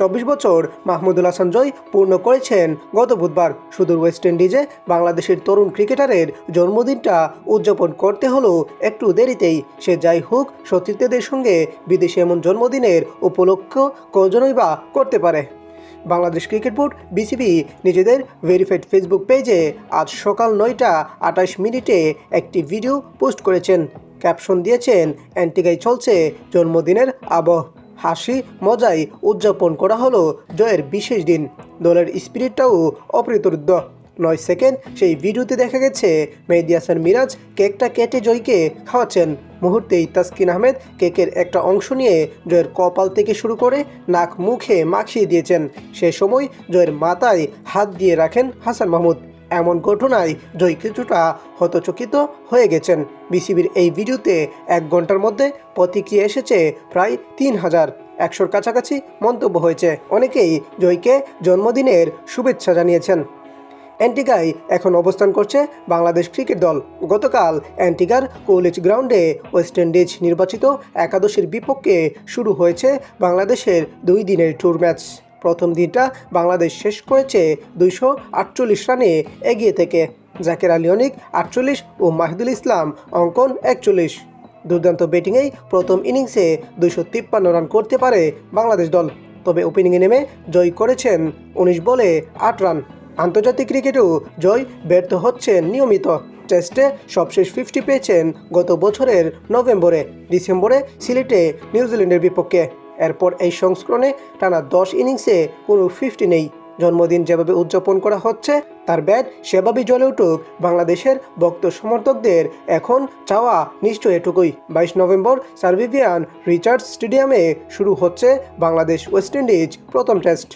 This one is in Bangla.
চব্বিশ বছর মাহমুদুল হাসান জয় পূর্ণ করেছেন গত বুধবার। সুদূর ওয়েস্ট ইন্ডিজে বাংলাদেশের তরুণ ক্রিকেটারের জন্মদিনটা উদযাপন করতে হলো একটু দেরিতেই। সে যাই হোক, সতীর্থদের সঙ্গে বিদেশে এমন জন্মদিনের উপলক্ষ কজনই বা করতে পারে। বাংলাদেশ ক্রিকেট বোর্ড, বিসিবি, নিজেদের ভেরিফাইড ফেসবুক পেজে আজ সকাল নয়টা আঠাশ মিনিটে একটি ভিডিও পোস্ট করেছেন। ক্যাপশন দিয়েছেন, অ্যান্টিগাই চলছে জন্মদিনের আবহ। হাসি মজায় উদযাপন করা হলো জয়ের বিশেষ দিন। দলের স্পিরিটটাও অপ্রতিরোধ্য নয় সেকেন্ড সেই ভিডিওতে দেখা গেছে, মেহেদি হাসান মিরাজ কেকটা কেটে জয়কে খাওয়াচ্ছেন। মুহূর্তেই তাসকিন আহমেদ কেকের একটা অংশ নিয়ে জয়ের কপাল থেকে শুরু করে নাক মুখে মাখিয়ে দিয়েছেন। সে সময় জয়ের মাথায় হাত দিয়ে রাখেন হাসান মাহমুদ। এমন ঘটনায় জয় কিছুটা হতচকিত হয়ে গেছেন। বিসিবির এই ভিডিওতে এক ঘণ্টার মধ্যে প্রতিক্রিয়া এসেছে প্রায় তিন হাজার। একশোর কাছাকাছি মন্তব্য হয়েছে। অনেকেই জয়কে জন্মদিনের শুভেচ্ছা জানিয়েছেন। অ্যান্টিগায় এখন অবস্থান করছে বাংলাদেশ ক্রিকেট দল। গতকাল অ্যান্টিগার কৌলিচ গ্রাউন্ডে ওয়েস্ট ইন্ডিজ নির্বাচিত একাদশের বিপক্ষে শুরু হয়েছে বাংলাদেশের দুই দিনের ট্যুর ম্যাচ প্রথম দিনটা বাংলাদেশ শেষ করেছে দুইশো আটচল্লিশ রানে এগিয়ে থেকে। জাকের আলী অনিক আটচল্লিশ ও মাহিদুল ইসলাম অঙ্কন একচল্লিশ। দুর্দান্ত ব্যাটিংয়েই প্রথম ইনিংসে দুইশো তিপ্পান্ন রান করতে পারে বাংলাদেশ দল। তবে ওপেনিংয়ে নেমে জয় করেছেন উনিশ বলে আট রান। আন্তর্জাতিক ক্রিকেটেও জয় ব্যর্থ হচ্ছেন নিয়মিত। টেস্টে সবশেষ ফিফটি পেয়েছেন গত বছরের নভেম্বরে। ডিসেম্বরে সিলেটে নিউজিল্যান্ডের বিপক্ষে। এরপর এই সংস্করণে টানা দশ ইনিংসে কোনো ফিফটি নেই। জন্মদিন যেভাবে উদযাপন করা হচ্ছে, তার ব্যাট সেভাবেই জ্বলে উঠুক বাংলাদেশের ভক্ত সমর্থকদের। এখন চাওয়া নিশ্চয় এটুকুই। বাইশ নভেম্বর সার্ভিভিয়ান রিচার্ড স্টেডিয়ামে শুরু হচ্ছে বাংলাদেশ ওয়েস্ট ইন্ডিজ প্রথম টেস্ট।